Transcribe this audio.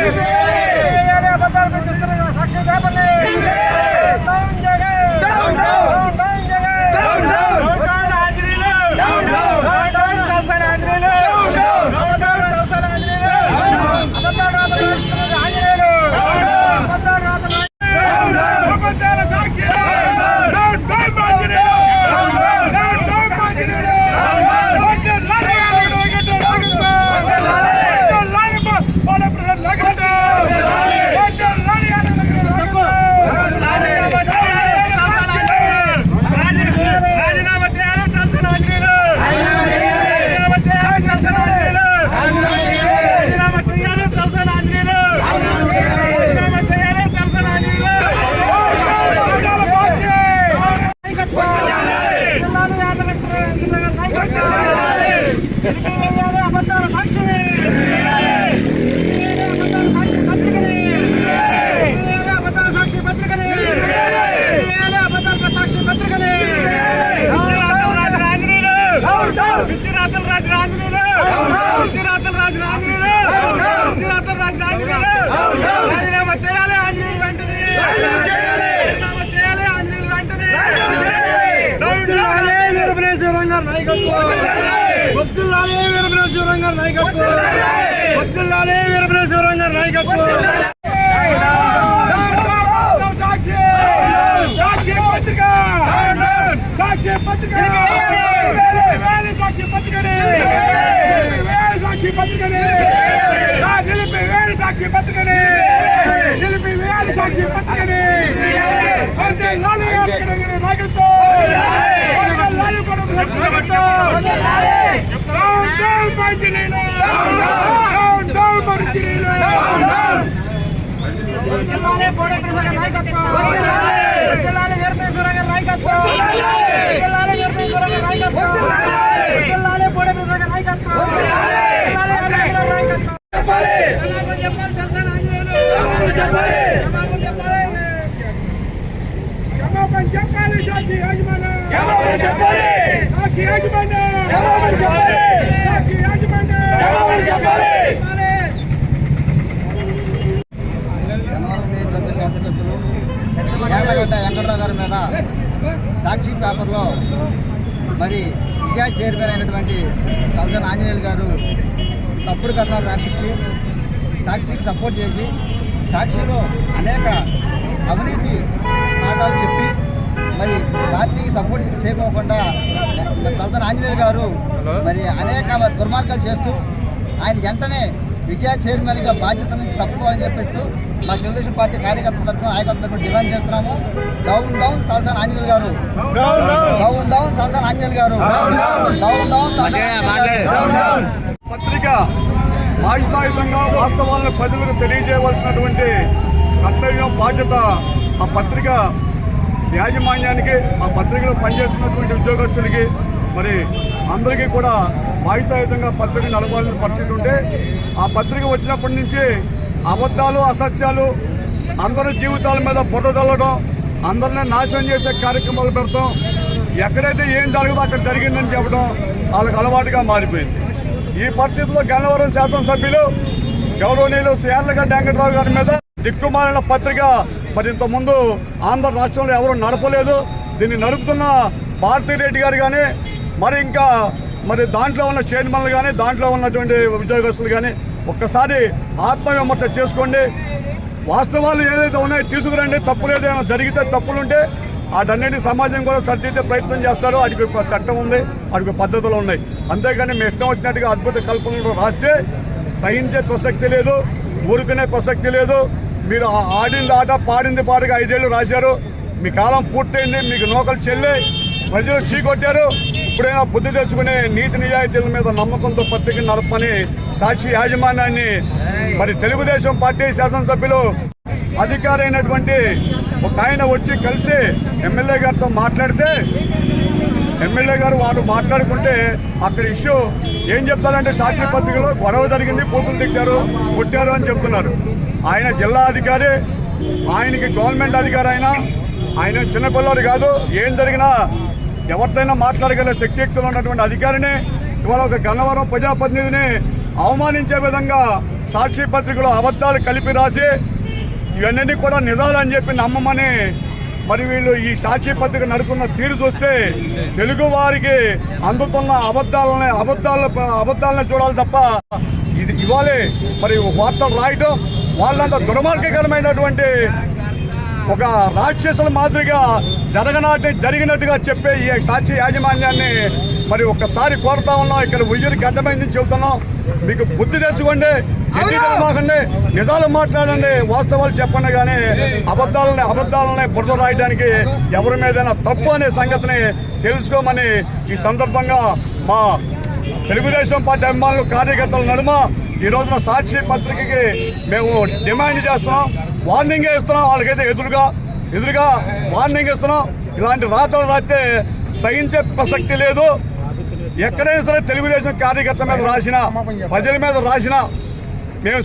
Amen. నాయకత్వం. వద్దులాలే వీరభద్రేశ్వరం గారి నాయకత్వం. వద్దులాలే వీరభద్రేశ్వరం గారి నాయకత్వం. సాక్షి పత్రిక. సాక్షి పత్రిక. చెప్పాలి. సాక్షి యాజమాన్యం చెప్పాలి సాక్షి యాజమాన్యం చెప్పాలి సాక్షి యాజమాన్యం చెప్పాలి యార్లగడ్డ వెంకటరావు గారి మీద సాక్షి పేపర్లో మరి విజయ చైర్మన్ అయినటువంటి కల్జన్ ఆంజనేయులు గారు తప్పుడు కథనాలు రాపించి సాక్షికి సపోర్ట్ చేసి సాక్షిలో అనేక అవినీతి మాటలు చెప్పి మరి పార్టీకి సపోర్ట్ చేయకోకుండా కల్జన్ ఆంజనేయులు గారు మరి అనేక దుర్మార్గాలు చేస్తూ ఆయన వెంటనే విజయ చైర్మన్గా బాధ్యత నుంచి తప్పుకోవాలని చెప్పిస్తూ మా తెలుగుదేశం పార్టీ కార్యకర్తల తరఫున నాయకత్వం తరఫున డిమాండ్ చేస్తున్నాము. డౌన్ డౌన్ సాల్సాన్ ఆంజనేయులు గారు. డౌన్ డౌన్ సాల్సాన్ ఆంజనేయులు గారు. Down down. పత్రిక బాధ్యతాయుతంగా వాస్తవాలను ప్రజలకు తెలియజేయవలసినటువంటి కర్తవ్యం బాధ్యత ఆ పత్రిక యాజమాన్యానికి ఆ పత్రికలో పనిచేస్తున్నటువంటి ఉద్యోగస్తులకి మరి అందరికీ కూడా బాధ్యతాయుతంగా పత్రిక నడవాలని పరిస్థితి ఉంటే ఆ పత్రిక వచ్చినప్పటి నుంచి అబద్ధాలు అసత్యాలు అందరి జీవితాల మీద బుర్ర చల్లడం అందరిని నాశనం చేసే కార్యక్రమాలు పెడతాం. ఎక్కడైతే ఏం జరగదో అక్కడ జరిగిందని చెప్పడం వాళ్ళకి అలవాటుగా మారిపోయింది. ఈ పరిస్థితుల్లో గన్నవరం శాసనసభ్యులు గౌరవనీయులు శ్రీ వెంకటరావు గారి మీద దిక్కుమాలిన పత్రిక. మరి ఇంతకుముందు ఆంధ్ర రాష్ట్రంలో ఎవరు నడపలేదు. దీన్ని నడుపుతున్న భారతిరెడ్డి గారు కానీ మరి ఇంకా మరి దాంట్లో ఉన్న చైర్మన్లు కానీ దాంట్లో ఉన్నటువంటి ఉద్యోగస్తులు కానీ ఒక్కసారి ఆత్మవిమర్శ చేసుకోండి. వాస్తవాలు ఏదైతే ఉన్నాయో తీసుకురండి. తప్పులు ఏదైనా జరిగితే తప్పులుంటే వాటన్నిటి సమాజం కూడా సరిదిద్దే ప్రయత్నం చేస్తారు. వాటికి చట్టం ఉంది. వాటికి పద్ధతులు ఉన్నాయి. అంతేగాని మీ ఇష్టం వచ్చినట్టుగా అద్భుత కల్పనలు రాస్తే సహించే ప్రసక్తి లేదు. ఊరుకునే ప్రసక్తి లేదు. మీరు ఆడింది ఆట పాడింది పాటగా ఐదేళ్ళు రాశారు. మీ కాలం పూర్తయింది. మీకు నోకలు చెల్లి ప్రజలు చీకొట్టారు. ఇప్పుడైనా బుద్ధి తెచ్చుకునే నీతి నిజాయితీల మీద నమ్మకంతో పత్రిక నడపని సాక్షి యాజమాన్యాన్ని మరి తెలుగుదేశం పార్టీ శాసనసభ్యులు అధికారి అయినటువంటి ఒక ఆయన వచ్చి కలిసి ఎమ్మెల్యే గారితో మాట్లాడితే ఎమ్మెల్యే గారు వారు మాట్లాడుకుంటే అక్కడ ఇష్యూ ఏం చెప్తారంటే సాక్షి పత్రికలో గొడవ జరిగింది పూతులు తిట్టారు కొట్టారు అని చెప్తున్నారు. ఆయన జిల్లా అధికారి ఆయనకి గవర్నమెంట్ అధికారి అయినా ఆయన చిన్నపిల్లడు కాదు ఏం జరిగినా ఎవరితోనైనా మాట్లాడగల శక్తియుక్తులు ఉన్నటువంటి అధికారిని ఇవాళ ఒక గన్నవరం ప్రజాప్రతినిధిని అవమానించే విధంగా సాక్షి పత్రికలో అబద్ధాలు కలిపి రాసి ఇవన్నీ కూడా నిజాలని చెప్పి నమ్మమని మరి వీళ్ళు ఈ సాక్షి పత్రిక నడుపుకున్న తీరు చూస్తే తెలుగు వారికి అందుతున్న అబద్ధాలని అబద్ధాల అబద్ధాలను చూడాలి తప్ప ఇది ఇవ్వాలి మరి వార్తలు రాయటం వాళ్ళంత దుర్మార్గకరమైనటువంటి ఒక రాక్షసుల మాదిరిగా జరగనాటి జరిగినట్టుగా చెప్పే ఈ సాక్షి యాజమాన్యాన్ని మరి ఒక్కసారి కోరుతా ఉన్నాం ఇక్కడ ఉయ్యూరు గడ్డమైంది చెబుతున్నాం. మీకు బుద్ధి తెచ్చుకోండి మాకండి నిజాలు మాట్లాడండి వాస్తవాలు చెప్పండి కానీ అబద్ధాలని అబద్ధాలని బురద రాయడానికి ఎవరి మీదైనా తప్పు అనే సంగతిని తెలుసుకోమని ఈ సందర్భంగా మా తెలుగుదేశం పార్టీ అభిమానులు కార్యకర్తల నడుమ ఈ రోజున సాక్షి పత్రికకి మేము డిమాండ్ చేస్తున్నాం వార్నింగ్ ఇస్తున్నాం వాళ్ళకైతే ఎదురుగా ఎదురుగా వార్నింగ్ ఇస్తున్నాం. ఇలాంటి రాతలు రాస్తే సహించే ప్రసక్తి లేదు. ఎక్కడైనా సరే తెలుగుదేశం కార్యకర్త మీద రాసినా ప్రజల మీద రాసినా మేము